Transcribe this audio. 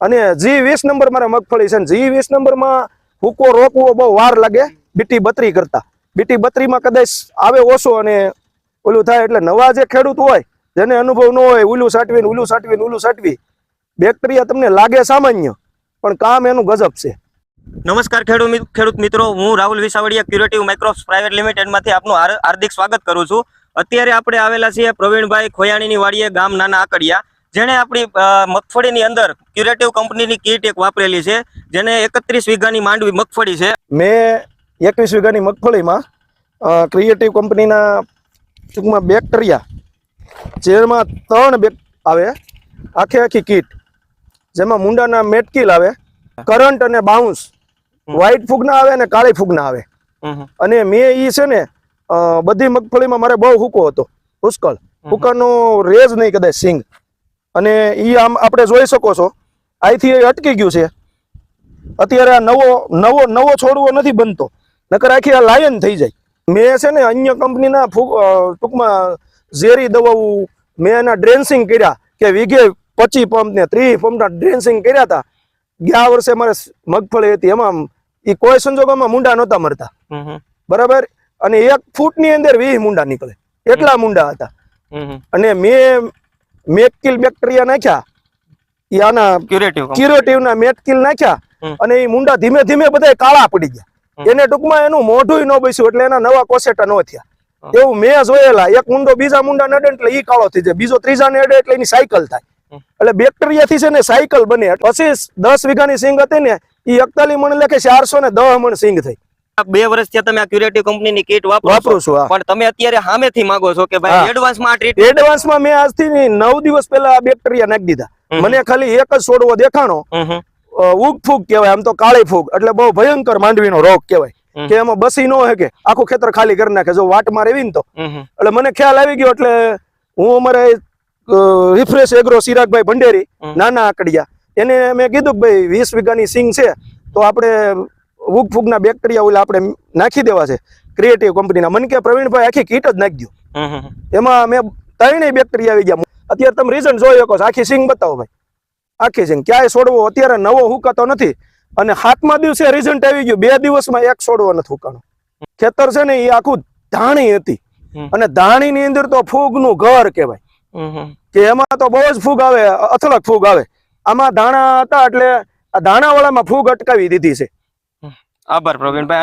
અને જી વીસ નંબર મારે મગફળી છે જી વીસ નંબરમાં હુકો રોકવો બહુ વાર લાગે. બીટી બત્રી કરતા. બીટી બત્રીમાં કદાચ આવે ઓછો અને ઓલું થાય એટલે નવા જે ખેડૂત હોય, જેને અનુભવ ન હોય, ઉલું સાટવીને ઉલું સાટવીને, ઉલું સાટવી, બેક્ટેરિયા તમને લાગે સામાન્ય, પણ કામ એનું ગજબ છે. નમસ્કાર ખેડૂત ખેડૂત મિત્રો, હું Rahul Visavadiya, curative Microps private લિમિટેડમાંથી આપનું હાર્દિક સ્વાગત કરું છું. અત્યારે આપણે આવેલા છીએ પ્રવીણભાઈ ખોયાણીની વાડીએ ગામ નાના આકડિયા. જેણે આપણી મગફળીની અંદર ક્યુરેટિવ કંપનીની કીટ એક વાપરેલી છે જેને એકત્રીસ વીઘાની માંડવી મગફળી છે. મેં એકવીસ વીઘાની મગફળીમાં ક્રિએટિવ કંપનીના ટૂંકમાં બેક્ટેરિયા જેમાં ત્રણ બેક આવે આખે આખી કીટ જેમાં મુંડાના મેટકીલ આવે કરંટ અને બાઉન્સ વ્હાઈટ ફૂગના આવે અને કાળી ફૂગના આવે. અને મેં એ છે ને બધી મગફળીમાં મારે બહુ હુકો હતો. પુષ્કળ. હુકાનો રેજ નહીં કદાચ સિંગ. અને એ આમ આપણે જોઈ શકો છો અહીંથી એ અટકી ગયું છે. અત્યારે આ નવો નવો નવો છોડવો નથી બનતો. નકર આખી આ લાયન થઈ જાય. મેં છે ને અન્ય કંપનીના ટૂંકમાં ઝેરી દવાઓ મેં એના ડ્રેન્સિંગ કર્યા કે વીઘે પચી પંપ ને ત્રીસ પંપના ડ્રેન્સિંગ કર્યા હતા ગયા વર્ષે મારે મગફળી હતી. એમાં એ કોઈ સંજોગોમાં મુંડા નહોતા મરતા. બરાબર? અને એક ફૂટની અંદર વીસ મુંડા નીકળે. એટલા મુંડા હતા. અને મેં મેકકિલ બેક્ટેરિયા નાખ્યા. ઈ આના. ક્યુરેટિવના મેટકિલ નાખ્યા અને એ મુંડા ધીમે ધીમે બધા કાળા પડી ગયા. એને ટૂંકમાં એનું મોઢું ન બેસ્યું એટલે એના નવા કોસેટા ન થયા. એવું મેં જોયેલા. એક મુંડો બીજા મુંડા નડે એટલે ઈ કાળો થઈ જાય. બીજો ત્રીજા નડે એટલે એની સાયકલ થાય. એટલે એટલે બેક્ટેરિયાથી છે ને સાયકલ બને. પછી દસ વીઘાની સિંગ હતી ને એ એકતાલી મણ લેખે ચારસો ને દહ મણ સિંગ થઈ. બે વર્ષથી તમે આ ક્યુરેટિવ કંપનીની કીટ વાપરો છો. પણ તમે અત્યારે સામેથી માંગો છો કે ભાઈ. એડવાન્સમાં આ ટ્રીટ એડવાન્સમાં મેં આજથી નવ દિવસ પહેલા આ બેક્ટેરિયા નાખી દીધા. મને ખાલી એક જ છોડવો દેખાણો. ઉગ ફૂગ કહેવાય આમ તો કાળી ફૂગ એટલે બહુ ભયંકર માંડવીનો રોગ કહેવાય. કે એમાં બસી ન હકે આખું ખેતર ખાલી કરી નાખે જો વાટમાં રેવી ને તો. એટલે મને ખ્યાલ આવી ગયો એટલે હું અમારે રિફ્રેશ એગ્રો સિરાગભાઈ ભંડેરી નાના આકડિયા. એને મેં કીધું કે ભાઈ વીસ વીઘાની સિંગ છે તો આપણે ઉગ ફૂગના બેક્ટેરિયા ઓલા આપણે નાખી દેવા છે. ક્રિએટિવ કંપનીના મને કે પ્રવીણભાઈ આખી કીટ જ નાખી દો. એમાં મેં ત્રણેય બેક્ટેરિયા આવી ગયા. અત્યારે તમે રીઝન જોઈ શકો છો. આખી સિંગ બતાવો ભાઈ. આખી સિંગ. ક્યાંય છોડવો? અત્યારે નવો હુકાતો નથી. અને સાતમા દિવસે રિઝલ્ટ આવી ગયું. બે દિવસમાં એક છોડવો નથી હુકાણો. ખેતર છે ને એ આખું ધાણી હતી. અને ધાણી ની અંદર તો ફૂગનું ઘર કહેવાય. હમ હમ. કે એમાં તો બહુ જ ફૂગ આવે અથલક ફૂગ આવે. આમાં ધાણા હતા એટલે ધાણા વાળામાં ફૂગ અટકાવી દીધી છે. આભાર પ્રવીણભાઈ